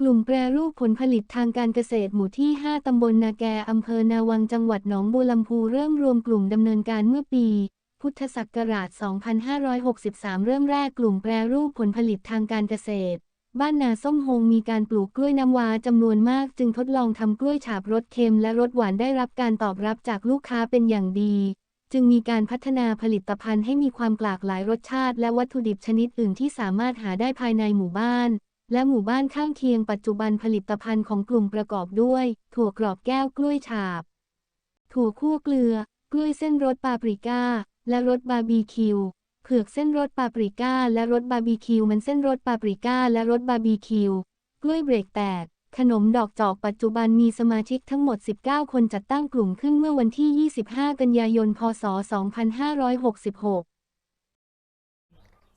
กลุ่มแปรรูปผลผลิตทางการเกษตรหมู่ที่ 5 ตำบลนาแก อำเภอนาวัง จังหวัดหนองบัวลำพู เริ่มรวมกลุ่มดำเนินการเมื่อปี พุทธศักราช 2563 เริ่มแรกกลุ่มแปรรูปผลผลิตทางการเกษตร บ้านนาส้มโฮงมีการปลูกกล้วยน้ำว้าจำนวนมาก จึงทดลองทำกล้วยฉาบรสเค็มและรสหวานได้รับการตอบรับจากลูกค้าเป็นอย่างดี จึงมีการพัฒนาผลิตภัณฑ์ให้มีความหลากหลายรสชาติ และวัตถุดิบชนิดอื่นที่สามารถหาได้ภายในหมู่บ้าน และหมู่บ้านข้างเคียงปัจจุบันผลิตภัณฑ์ของกลุ่มประกอบด้วย ถั่วกรอบแก้วกล้วยฉาบ ถั่วคั่วเกลือ กล้วยเส้นรสปาปริก้า และรสบาร์บีคิวเผือกเส้นรสปาปริก้า และรสบาร์บีคิวมันเส้นรสปาปริก้า และรสบาร์บีคิวกล้วยเบรกแตก ขนมดอกจอกปัจจุบันมีสมาชิกทั้งหมด 19 คนจัดตั้งกลุ่มขึ้นเมื่อวันที่ 25 กันยายน พศ 2566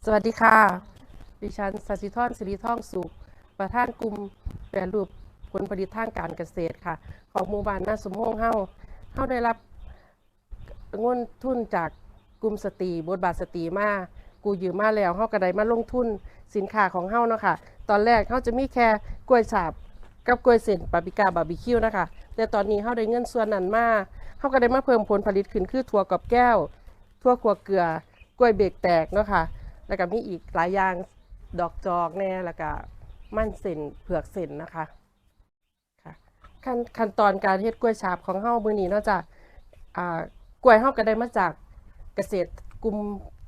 สวัสดีค่ะ ดิฉันสัสิธรสิริท่องสุข ประธานกลุ่มแปรรูปผลผลิตทางการเกษตรค่ะ ของหมู่บ้านนาสมโฮงเฮาเฮาได้รับเงินทุนจากกลุ่มสตรีบทบาทสตรีมา กูยืมมาแล้วเฮาก็ได้มาลงทุนสินค้าของเฮาเนาะค่ะ ตอนแรกเฮาจะมีแค่กล้วยฉาบกับกล้วยเส้นปาปิกาบาร์บีคิวนะคะ แต่ตอนนี้เฮาได้เงินส่วนนั้นมาเฮาก็ได้มาเพิ่มผลผลิตขึ้นคือถั่วกับแก้วทั่วขัวเกลือกล้วยเบรกแตกเนาะค่ะ แล้วก็มีอีกหลายอย่าง ดอกจอกแน่แล้วก็มั่นเส้นเผือกเส้นนะคะค่ะขั้นขั้นตอนการเฮ็ดกล้วยฉาบของเฮามื้อนี้นาะจ้ะอ่ากล้วยเฮาก็ได้มาจากเกษตรกลุ่ม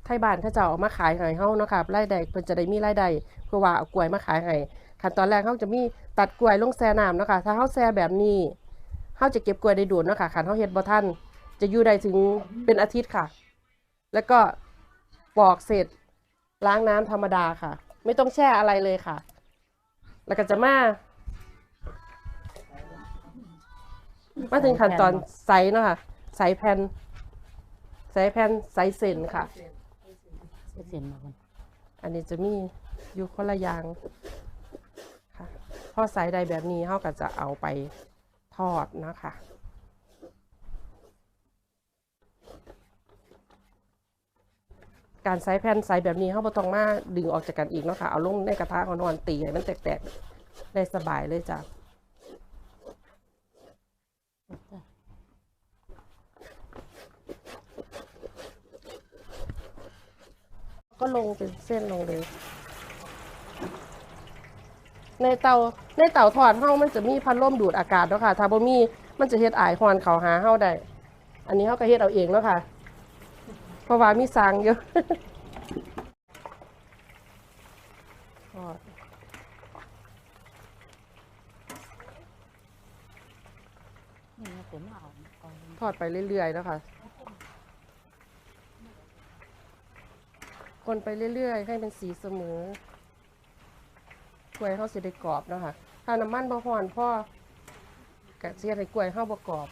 ไทยบ้านเขาเจ้าเอามาขายให้เฮาเนาะค่ะรายได้เพิ่นจะได้มีรายได้เพื่อว่าเอากล้วยมาขายให้ขั้นตอนแรกเฮาจะมีตัดกล้วยลงแช่น้ำเนาะค่ะถ้าเฮาแช่แบบนี้เฮาจะเก็บกล้วยได้โดนเนาะค่ะคันเฮาเฮ็ดบ่ทันจะอยู่ได้ถึงเป็นอาทิตย์ค่ะ แล้วก็ปอกเสร็จล้างน้ำธรรมดาค่ะ ไม่ต้องแช่อะไรเลยค่ะ แล้วก็จะมา มาถึงขั้นตอนใส่เนาะค่ะ ใส่แผ่นใส่แผ่นใส่เส้นค่ะ เสียนมาคนอันนี้จะมีอยู่คนละอย่างค่ะพอใส่ใดแบบนี้เขาก็จะเอาไปทอดนะคะ การใส่แผ่นใส่แบบนี้เขาบ่ต้องมาดึงออกจากกันอีกเนาะค่ะ เอาลงในกระทะเอานอนตีให้มันแตกๆ ได้สบายเลยจ้ะก็ลงเป็นเส้นลงเลย ในเตาในเตาทอดเฮามันจะมีพัดลมดูดอากาศเนาะค่ะ ถ้าบ่มีมันจะเฮ็ดอายฮอนเขาหาเฮาได้ อันนี้เฮาก็เฮ็ดเอาเองเนาะค่ะ ราะว่ามีสางเยอะทอดนี่นะผมเอาก่อนทอดไปเรื่อยๆแล้วค่ะคนไปเรื่อยๆ ให้เป็นสีเสมอกล้วยเฮาสิได้กรอบเนาะค่ะถ้าน้ำมันบ่ฮ้อนพ่อกะสิเฮ็ดให้กล้วยเฮาบ่กรอบ